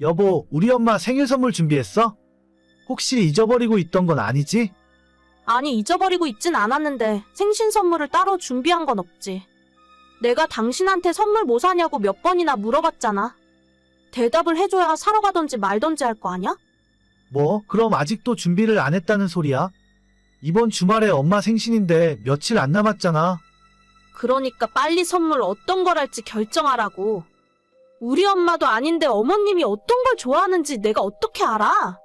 여보, 우리 엄마 생일 선물 준비했어? 혹시 잊어버리고 있던 건 아니지? 아니, 잊어버리고 있진 않았는데 생신 선물을 따로 준비한 건 없지. 내가 당신한테 선물 뭐 사냐고 몇 번이나 물어봤잖아. 대답을 해줘야 사러 가던지 말던지 할 거 아냐? 뭐, 그럼 아직도 준비를 안 했다는 소리야? 이번 주말에 엄마 생신인데 며칠 안 남았잖아. 그러니까 빨리 선물 어떤 걸 할지 결정하라고. 우리 엄마도 아닌데 어머님이 어떤 걸 좋아하는지 내가 어떻게 알아?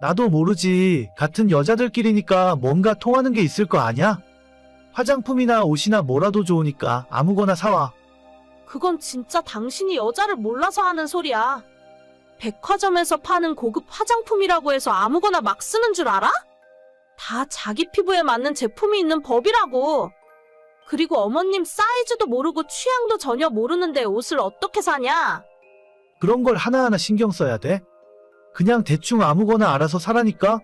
나도 모르지. 같은 여자들끼리니까 뭔가 통하는 게 있을 거 아냐? 화장품이나 옷이나 뭐라도 좋으니까 아무거나 사와. 그건 진짜 당신이 여자를 몰라서 하는 소리야. 백화점에서 파는 고급 화장품이라고 해서 아무거나 막 쓰는 줄 알아? 다 자기 피부에 맞는 제품이 있는 법이라고. 그리고 어머님 사이즈도 모르고 취향도 전혀 모르는데 옷을 어떻게 사냐? 그런 걸 하나하나 신경 써야 돼? 그냥 대충 아무거나 알아서 사라니까?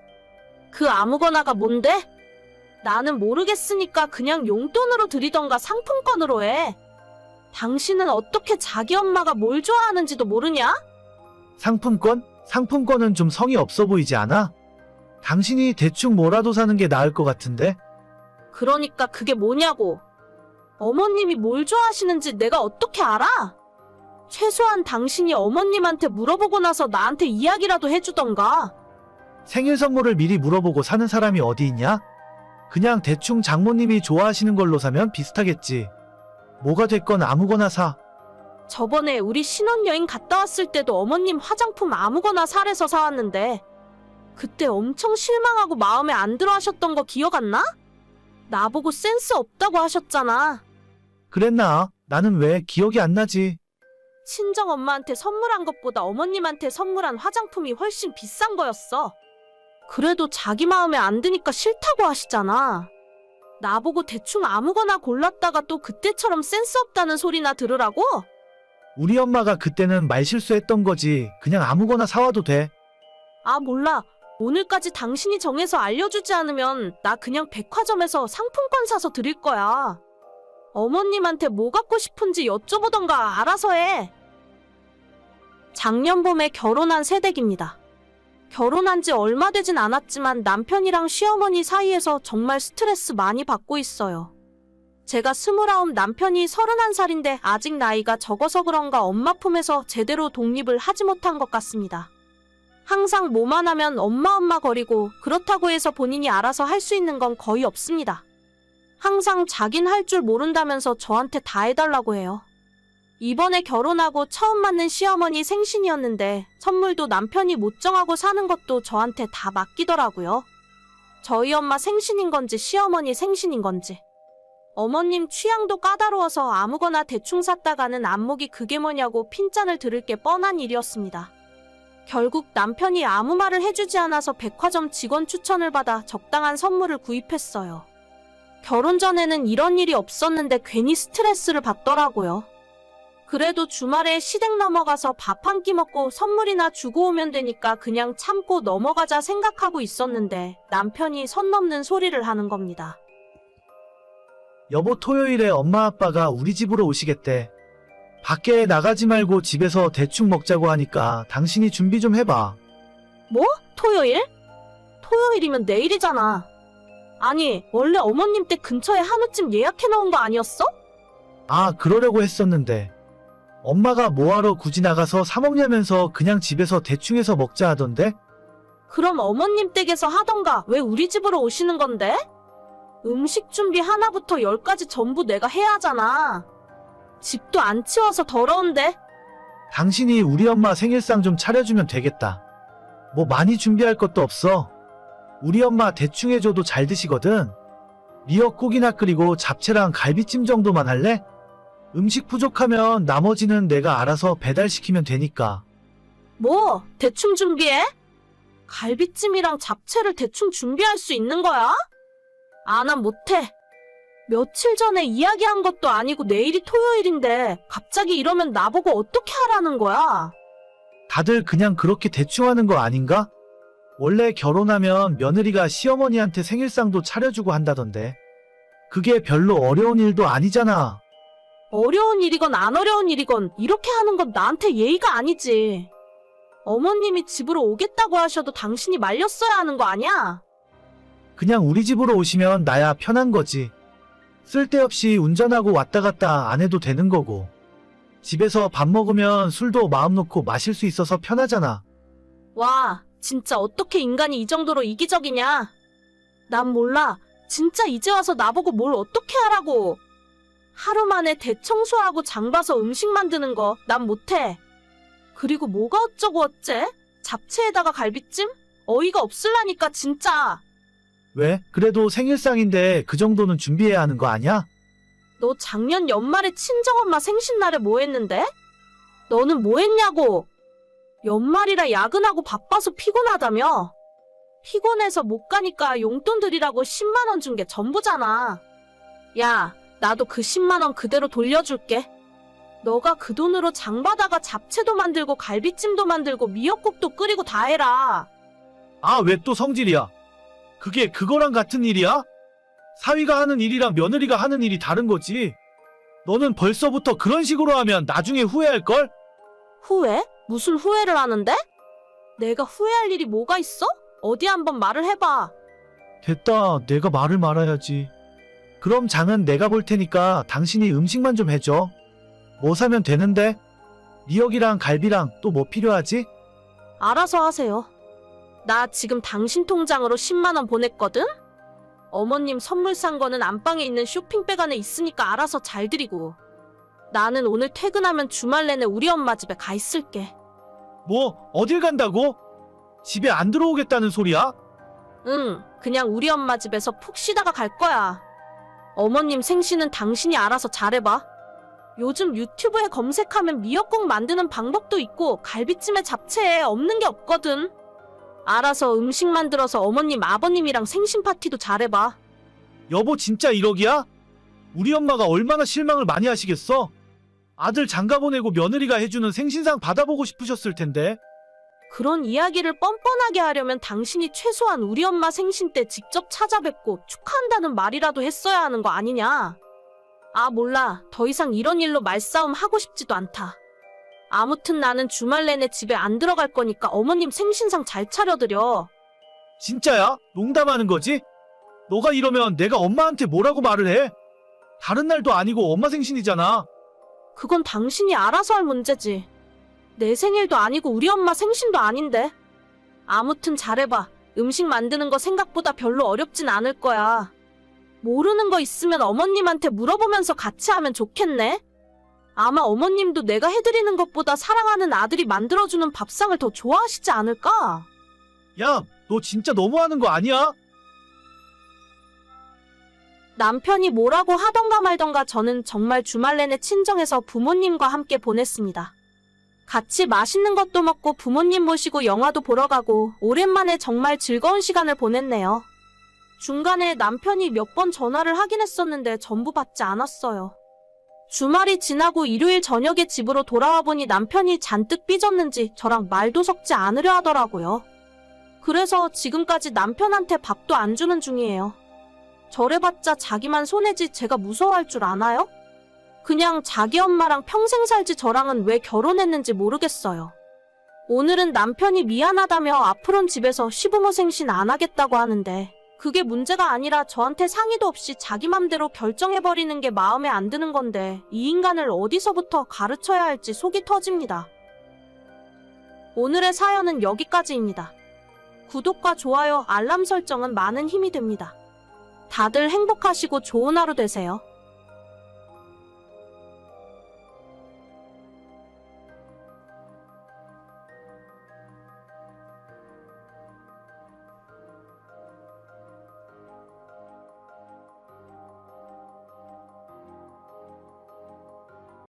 그 아무거나가 뭔데? 나는 모르겠으니까 그냥 용돈으로 드리던가 상품권으로 해. 당신은 어떻게 자기 엄마가 뭘 좋아하는지도 모르냐? 상품권? 상품권은 좀 성의 없어 보이지 않아? 당신이 대충 뭐라도 사는 게 나을 것 같은데? 그러니까 그게 뭐냐고. 어머님이 뭘 좋아하시는지 내가 어떻게 알아? 최소한 당신이 어머님한테 물어보고 나서 나한테 이야기라도 해주던가. 생일 선물을 미리 물어보고 사는 사람이 어디 있냐? 그냥 대충 장모님이 좋아하시는 걸로 사면 비슷하겠지. 뭐가 됐건 아무거나 사. 저번에 우리 신혼여행 갔다 왔을 때도 어머님 화장품 아무거나 사래서 사왔는데 그때 엄청 실망하고 마음에 안 들어 하셨던 거 기억 안 나? 나보고 센스 없다고 하셨잖아. 그랬나? 나는 왜 기억이 안 나지? 친정 엄마한테 선물한 것보다 어머님한테 선물한 화장품이 훨씬 비싼 거였어. 그래도 자기 마음에 안 드니까 싫다고 하시잖아. 나보고 대충 아무거나 골랐다가 또 그때처럼 센스 없다는 소리나 들으라고? 우리 엄마가 그때는 말실수했던 거지. 그냥 아무거나 사와도 돼. 아, 몰라. 오늘까지 당신이 정해서 알려주지 않으면 나 그냥 백화점에서 상품권 사서 드릴 거야. 어머님한테 뭐 갖고 싶은지 여쭤보던가 알아서 해. 작년 봄에 결혼한 새댁입니다. 결혼한 지 얼마 되진 않았지만 남편이랑 시어머니 사이에서 정말 스트레스 많이 받고 있어요. 제가 스물아홉 남편이 서른한 살인데 아직 나이가 적어서 그런가 엄마 품에서 제대로 독립을 하지 못한 것 같습니다. 항상 뭐만 하면 엄마 엄마 거리고 그렇다고 해서 본인이 알아서 할 수 있는 건 거의 없습니다. 항상 자긴 할 줄 모른다면서 저한테 다 해달라고 해요. 이번에 결혼하고 처음 맞는 시어머니 생신이었는데 선물도 남편이 못 정하고 사는 것도 저한테 다 맡기더라고요. 저희 엄마 생신인 건지 시어머니 생신인 건지. 어머님 취향도 까다로워서 아무거나 대충 샀다가는 안목이 그게 뭐냐고 핀잔을 들을 게 뻔한 일이었습니다. 결국 남편이 아무 말을 해주지 않아서 백화점 직원 추천을 받아 적당한 선물을 구입했어요. 결혼 전에는 이런 일이 없었는데 괜히 스트레스를 받더라고요. 그래도 주말에 시댁 넘어가서 밥 한 끼 먹고 선물이나 주고 오면 되니까 그냥 참고 넘어가자 생각하고 있었는데 남편이 선 넘는 소리를 하는 겁니다. 여보 토요일에 엄마 아빠가 우리 집으로 오시겠대. 밖에 나가지 말고 집에서 대충 먹자고 하니까 당신이 준비 좀 해봐. 뭐? 토요일? 토요일이면 내일이잖아. 아니, 원래 어머님 댁 근처에 한우집 예약해 놓은 거 아니었어? 아, 그러려고 했었는데. 엄마가 뭐하러 굳이 나가서 사 먹냐면서 그냥 집에서 대충 해서 먹자 하던데? 그럼 어머님 댁에서 하던가 왜 우리 집으로 오시는 건데? 음식 준비 하나부터 열까지 전부 내가 해야 하잖아. 집도 안 치워서 더러운데? 당신이 우리 엄마 생일상 좀 차려주면 되겠다. 뭐 많이 준비할 것도 없어. 우리 엄마 대충 해줘도 잘 드시거든. 미역국이나 끓이고 잡채랑 갈비찜 정도만 할래? 음식 부족하면 나머지는 내가 알아서 배달시키면 되니까. 뭐, 대충 준비해? 갈비찜이랑 잡채를 대충 준비할 수 있는 거야? 아, 난 못해. 며칠 전에 이야기한 것도 아니고 내일이 토요일인데 갑자기 이러면 나보고 어떻게 하라는 거야? 다들 그냥 그렇게 대충 하는 거 아닌가? 원래 결혼하면 며느리가 시어머니한테 생일상도 차려주고 한다던데. 그게 별로 어려운 일도 아니잖아. 어려운 일이건 안 어려운 일이건 이렇게 하는 건 나한테 예의가 아니지. 어머님이 집으로 오겠다고 하셔도 당신이 말렸어야 하는 거 아니야? 그냥 우리 집으로 오시면 나야 편한 거지. 쓸데없이 운전하고 왔다 갔다 안 해도 되는 거고. 집에서 밥 먹으면 술도 마음 놓고 마실 수 있어서 편하잖아. 와, 진짜 어떻게 인간이 이 정도로 이기적이냐? 난 몰라. 진짜 이제 와서 나보고 뭘 어떻게 하라고. 하루 만에 대청소하고 장 봐서 음식 만드는 거 난 못해. 그리고 뭐가 어쩌고 어째? 잡채에다가 갈비찜? 어이가 없을라니까 진짜. 왜? 그래도 생일상인데 그 정도는 준비해야 하는 거 아니야? 너 작년 연말에 친정엄마 생신날에 뭐 했는데? 너는 뭐 했냐고? 연말이라 야근하고 바빠서 피곤하다며? 피곤해서 못 가니까 용돈 드리라고 10만원 준 게 전부잖아. 야, 나도 그 10만원 그대로 돌려줄게. 너가 그 돈으로 장 봐다가 잡채도 만들고 갈비찜도 만들고 미역국도 끓이고 다 해라. 아, 왜 또 성질이야? 그게 그거랑 같은 일이야? 사위가 하는 일이랑 며느리가 하는 일이 다른 거지. 너는 벌써부터 그런 식으로 하면 나중에 후회할걸? 후회? 무슨 후회를 하는데? 내가 후회할 일이 뭐가 있어? 어디 한번 말을 해봐. 됐다. 내가 말을 말아야지. 그럼 장은 내가 볼 테니까 당신이 음식만 좀 해줘. 뭐 사면 되는데? 미역이랑 갈비랑 또 뭐 필요하지? 알아서 하세요. 나 지금 당신 통장으로 10만원 보냈거든? 어머님 선물 산 거는 안방에 있는 쇼핑백 안에 있으니까 알아서 잘 드리고. 나는 오늘 퇴근하면 주말 내내 우리 엄마 집에 가 있을게. 뭐, 어딜 간다고? 집에 안 들어오겠다는 소리야? 응, 그냥 우리 엄마 집에서 푹 쉬다가 갈 거야. 어머님 생신은 당신이 알아서 잘해봐. 요즘 유튜브에 검색하면 미역국 만드는 방법도 있고 갈비찜에 잡채에 없는 게 없거든. 알아서 음식 만들어서 어머님 아버님이랑 생신 파티도 잘해봐. 여보 진짜 1억이야? 우리 엄마가 얼마나 실망을 많이 하시겠어? 아들 장가 보내고 며느리가 해주는 생신상 받아보고 싶으셨을 텐데. 그런 이야기를 뻔뻔하게 하려면 당신이 최소한 우리 엄마 생신 때 직접 찾아뵙고 축하한다는 말이라도 했어야 하는 거 아니냐? 아, 몰라. 더 이상 이런 일로 말싸움 하고 싶지도 않다. 아무튼 나는 주말 내내 집에 안 들어갈 거니까 어머님 생신상 잘 차려드려. 진짜야? 농담하는 거지? 너가 이러면 내가 엄마한테 뭐라고 말을 해? 다른 날도 아니고 엄마 생신이잖아. 그건 당신이 알아서 할 문제지. 내 생일도 아니고 우리 엄마 생신도 아닌데. 아무튼 잘해봐. 음식 만드는 거 생각보다 별로 어렵진 않을 거야. 모르는 거 있으면 어머님한테 물어보면서 같이 하면 좋겠네. 아마 어머님도 내가 해드리는 것보다 사랑하는 아들이 만들어주는 밥상을 더 좋아하시지 않을까? 야, 너 진짜 너무하는 거 아니야? 남편이 뭐라고 하던가 말던가 저는 정말 주말 내내 친정에서 부모님과 함께 보냈습니다. 같이 맛있는 것도 먹고 부모님 모시고 영화도 보러 가고 오랜만에 정말 즐거운 시간을 보냈네요. 중간에 남편이 몇 번 전화를 하긴 했었는데 전부 받지 않았어요. 주말이 지나고 일요일 저녁에 집으로 돌아와 보니 남편이 잔뜩 삐졌는지 저랑 말도 섞지 않으려 하더라고요. 그래서 지금까지 남편한테 밥도 안 주는 중이에요. 저래봤자 자기만 손해지 제가 무서워할 줄 아나요? 그냥 자기 엄마랑 평생 살지 저랑은 왜 결혼했는지 모르겠어요. 오늘은 남편이 미안하다며 앞으론 집에서 시부모 생신 안 하겠다고 하는데 그게 문제가 아니라 저한테 상의도 없이 자기 맘대로 결정해버리는 게 마음에 안 드는 건데 이 인간을 어디서부터 가르쳐야 할지 속이 터집니다. 오늘의 사연은 여기까지입니다. 구독과 좋아요, 알람 설정은 많은 힘이 됩니다. 다들 행복하시고 좋은 하루 되세요.